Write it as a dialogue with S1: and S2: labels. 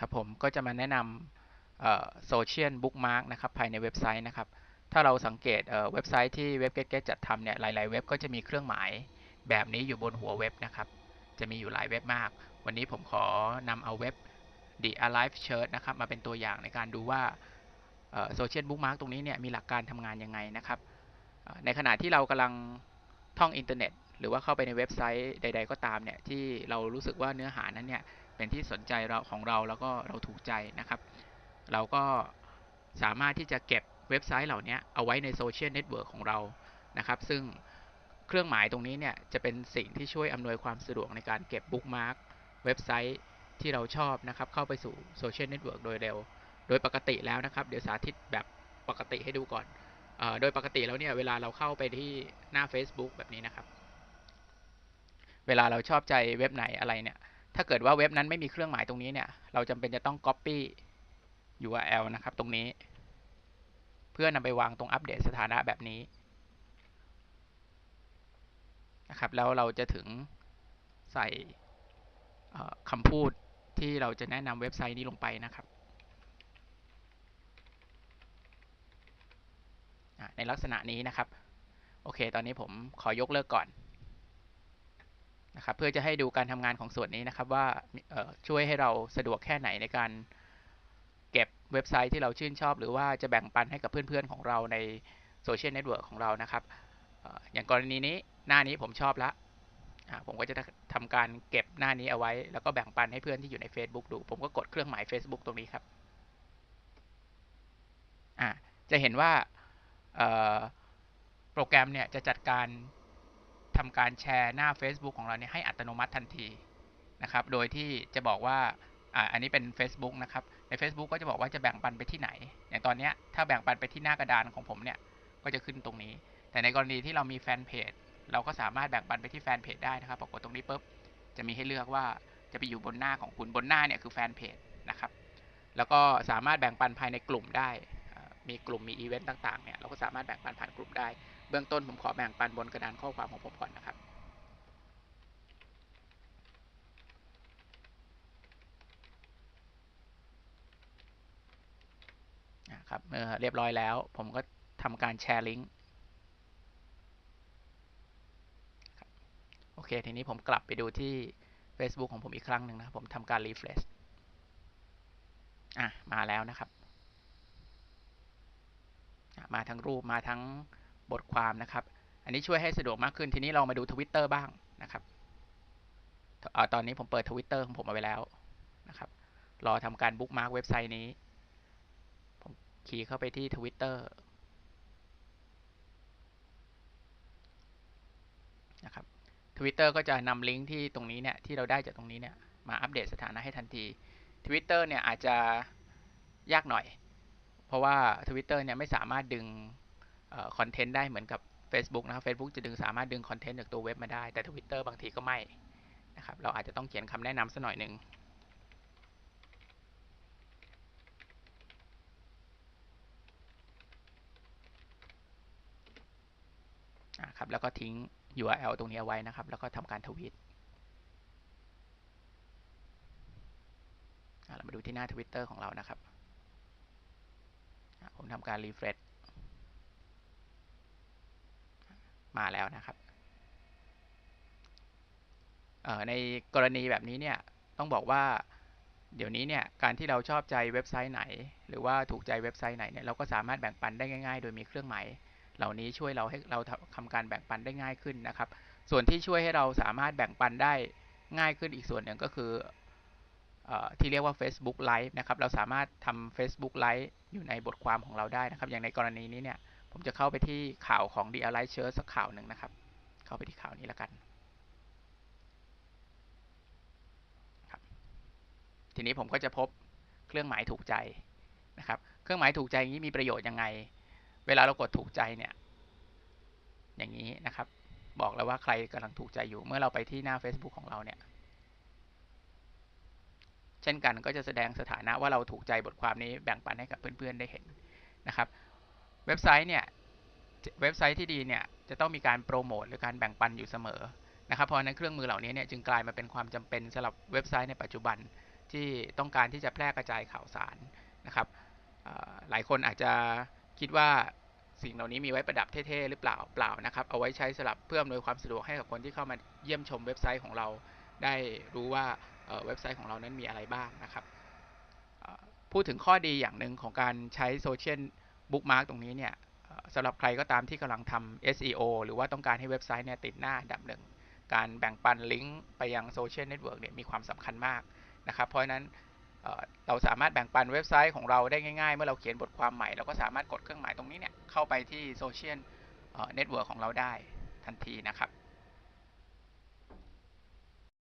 S1: ครับผมก็จะมาแนะนำโซเชียลบุ๊กมาร์กนะครับภายในเว็บไซต์นะครับ ถ้าเราสังเกตเว็บไซต์ที่เว็บ g e t g e t จัดทำเนี่ยหลาย ๆ เว็บก็จะมีเครื่องหมายแบบนี้อยู่บนหัวเว็บนะครับ จะมีอยู่หลายเว็บมาก วันนี้ผมขอนำเอาเว็บ The Alive Church นะครับมาเป็นตัวอย่างในการดูว่าโซเชียลบุ๊กมาร์กตรงนี้เนี่ยมีหลักการทำงานยังไงนะครับ ในขณะที่เรากำลังท่องอินเทอร์เน็ต หรือว่าเข้าไปในเว็บไซต์ใด ๆ ก็ตามเนี่ยที่เรารู้สึกว่าเนื้อหานั้นเนี่ย เป็นที่สนใจเราของเราแล้วก็เราถูกใจนะครับ เราก็สามารถที่จะเก็บเว็บไซต์เหล่านี้เอาไว้ในโซเชียลเน็ตเวิร์กของเรานะครับ ซึ่งเครื่องหมายตรงนี้เนี่ยจะเป็นสิ่งที่ช่วยอำนวยความสะดวกในการเก็บบุ๊กมาร์กเว็บไซต์ที่เราชอบนะครับ เข้าไปสู่โซเชียลเน็ตเวิร์กโดยเร็ว โดยปกติแล้วนะครับ เดี๋ยวสาธิตแบบปกติให้ดูก่อนอโดยปกติแล้วเนี่ยเวลาเราเข้าไปที่หน้า Facebook แบบนี้นะครับ เวลาเราชอบใจเว็บไหนอะไรเนี่ย ถ้าเกิดว่าเว็บนั้นไม่มีเครื่องหมายตรงนี้เนี่ย เราจำเป็นจะต้อง Copy URL นะครับ ตรงนี้ เพื่อนำไปวางตรงอัปเดตสถานะแบบนี้นะครับแล้วเราจะถึงใส่คำพูดที่เราจะแนะนำเว็บไซต์นี้ลงไปนะครับ ในลักษณะนี้นะครับ โอเค ตอนนี้ผมขอยกเลิกก่อน นะครับเพื่อจะให้ดูการทำงานของส่วนนี้นะครับว่าช่วยให้เราสะดวกแค่ไหนในการเก็บเว็บไซต์ที่เราชื่นชอบ หรือว่าจะแบ่งปันให้กับเพื่อนๆของเราในโซเชียลเน็ตเวิร์กของเรานะครับอย่างกรณีนี้หน้านี้ผมชอบละผมก็จะทำการเก็บหน้านี้เอาไว้ แล้วก็แบ่งปันให้เพื่อนที่อยู่ใน Facebook ดู ผมก็กดเครื่องหมาย Facebook ตรงนี้ครับจะเห็นว่าโปรแกรมเนี่ยจะจัดการ ทำการแชร์หน้า Facebook ของเราเนี่ยให้อัตโนมัติทันทีนะครับ โดยที่จะบอกว่าอ่าอันนี้เป็น Facebook นะครับ ใน Facebook ก็จะบอกว่าจะแบ่งปันไปที่ไหน อย่างตอนนี้ถ้าแบ่งปันไปที่หน้ากระดานของผมเนี่ย ก็จะขึ้นตรงนี้ แต่ในกรณีที่เรามีแฟนเพจ เราก็สามารถแบ่งปันไปที่แฟนเพจได้นะครับ ปรากฏตรงนี้ปุ๊บ จะมีให้เลือกว่าจะไปอยู่บนหน้าของคุณ บนหน้าเนี่ยคือแฟนเพจนะครับ แล้วก็สามารถแบ่งปันภายในกลุ่มได้ มีกลุ่ม มีอีเวนต์ต่างๆ เนี่ย เราก็สามารถแบ่งปันผ่านกลุ่มได้ เบื้องต้นผมขอแบ่งปันบนกระดานข้อความของผมก่อนนะครับ ครับเมื่อเรียบร้อยแล้ว ผมก็ทำการแชร์ลิงก์โอเค ทีนี้ผมกลับไปดูที่ Facebook ของผมอีกครั้งหนึ่งนะครับ ผมทำการรีเฟรชอะ มาแล้วนะครับ มาทั้งรูปมาทั้ง บทความนะครับ อันนี้ช่วยให้สะดวกมากขึ้น ทีนี้เรามาดูทวิตเตอร์บ้างนะครับอตอนนี้ผมเปิดทวิตเตอร์ของผมเอาไว้แล้วนะครับ รอทำการบุ๊กมาร์กเว็บไซต์นี้คีย์เข้าไปที่ Twitter นะครับ Twitter ก็จะนำลิงก์ที่ตรงนี้เนี่ยที่เราได้จากตรงนี้เนี่ยมาอัปเดตสถานะให้ทันที Twitter เนี่ยอาจจะยากหน่อย เพราะว่า Twitter เนี่ยไม่สามารถดึง คอนเทนต์ได้เหมือนกับ Facebook นะครับ Facebook จะดึงสามารถดึงคอนเทนต์จากตัวเว็บมาได้แต่ Twitter บางทีก็ไม่นะครับเราอาจจะต้องเขียนคำแนะนำสักหน่อยหนึ่งครับแล้วก็ทิ้ง URL ตรงนี้เอาไว้นะครับ แล้วก็ทำการทวีตเรามาดูที่หน้า Twitter ของเรานะครับ ผมทำการรีเฟรช มาแล้วนะครับในกรณีแบบนี้เนี่ยต้องบอกว่าเดี๋ยวนี้เนี่ยการที่เราชอบใจเว็บไซต์ไหน หรือว่าถูกใจเว็บไซต์ไหนเนี่ยเราก็สามารถแบ่งปันได้ง่าย ๆ โดยมีเครื่องหมายเหล่านี้ช่วยเราให้เราทำการแบ่งปันได้ง่ายขึ้นนะครับ ส่วนที่ช่วยให้เราสามารถแบ่งปันได้ง่ายขึ้นอีกส่วนหนึ่งก็คืออที่เรียกว่า Facebook Live นะครับ เราสามารถทำ Facebook Live อยู่ในบทความของเราได้นะครับ อย่างในกรณีนี้เนี่ย ผมจะเข้าไปที่ข่าวของ The Alive Church สักข่าวหนึ่งนะครับ เข้าไปที่ข่าวนี้แล้วกันครับทีนี้ผมก็จะพบเครื่องหมายถูกใจนะครับ เครื่องหมายถูกใจนี้มีประโยชน์ยังไง เวลาเรากดถูกใจเนี่ย อย่างนี้นะครับ บอกแล้วว่าใครกำลังถูกใจอยู่ เมื่อเราไปที่หน้า Facebook ของเราเนี่ย เช่นกันก็จะแสดงสถานะว่าเราถูกใจบทความนี้แบ่งปันให้กับเพื่อนๆได้เห็นนะครับ เว็บไซต์เนี่ยเว็บไซต์ที่ดีเนี่ยจะต้องมีการโปรโมทหรือการแบ่งปันอยู่เสมอนะครับเพราะนั้นเครื่องมือเหล่านี้เนี่ยจึงกลายมาเป็นความจำเป็นสำหรับเว็บไซต์ในปัจจุบันที่ต้องการที่จะแพร่กระจายข่าวสารนะครับหลายคนอาจจะคิดว่าสิ่งเหล่านี้มีไว้ประดับเท่ๆหรือเปล่าเปล่านะครับ เอาไว้ใช้สำหรับเพื่ออำนวยความสะดวกให้กับคนที่เข้ามาเยี่ยมชมเว็บไซต์ของเรา ได้รู้ว่าเว็บไซต์ของเรานั้นมีอะไรบ้างนะครับพูดถึงข้อดีอย่างหนึ่งของการใช้โซเชียล บุ๊กมาร์กตรงนี้เนี่ยสำหรับใครก็ตามที่กำลังทำ SEO หรือว่าต้องการให้เว็บไซต์เนี่ยติดหน้าดับหนึ่ง การแบ่งปันลิงก์ไปยังโซเชียลเน็ตเวิร์กเนี่ยมีความสำคัญมากนะครับ เพราะฉะนั้นเเราสามารถแบ่งปันเว็บไซต์ของเราได้ง่ายๆ เมื่อเราเขียนบทความใหม่ เราก็สามารถกดเครื่องหมายตรงนี้เนี่ยเข้าไปที่โซเชียลเน็ตเวิร์กของเราได้ทันทีนะครับ